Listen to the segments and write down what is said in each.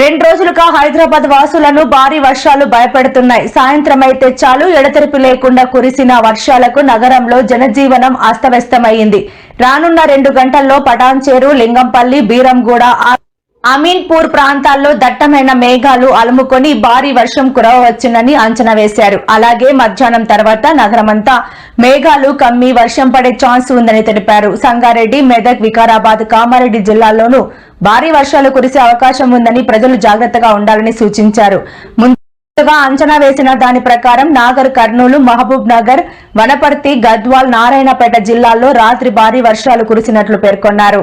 రెండు రోజులుగా హైదరాబాద్ వాసులను భారీ వర్షాలు భయపెడుతున్నాయి. సాయంత్రం అయితే చాలు ఎడతెరిపి లేకుండా కురిసిన వర్షాలకు నగరంలో జనజీవనం అస్తవ్యస్తమైంది. రానున్న రెండు గంటల్లో పటాన్చేరు లింగంపల్లి బీరంగూడ అమీన్పూర్ ప్రాంతాల్లో దట్టమైన మేఘాలు అలుముకొని భారీ వర్షం కురవవచ్చునని అంచనా వేశారు. అలాగే మధ్యాహ్నం తర్వాత నగరమంతా మేఘాలు కమ్మి వర్షం పడే ఛాన్స్ ఉందని తెలిపారు. సంగారెడ్డి మెదక్ వికారాబాద్ కామారెడ్డి జిల్లాల్లోనూ భారీ వర్షాలు కురిసే అవకాశం ఉందని ప్రజలు జాగ్రత్తగా ఉండాలని సూచించారు. ముందుగా అంచనా వేసిన దాని ప్రకారం నాగర్ కర్నూలు మహబూబ్ నగర్ వనపర్తి గద్వాల్ నారాయణపేట జిల్లాల్లో రాత్రి భారీ వర్షాలు కురిసినట్లు పేర్కొన్నారు.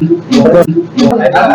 我们我们来办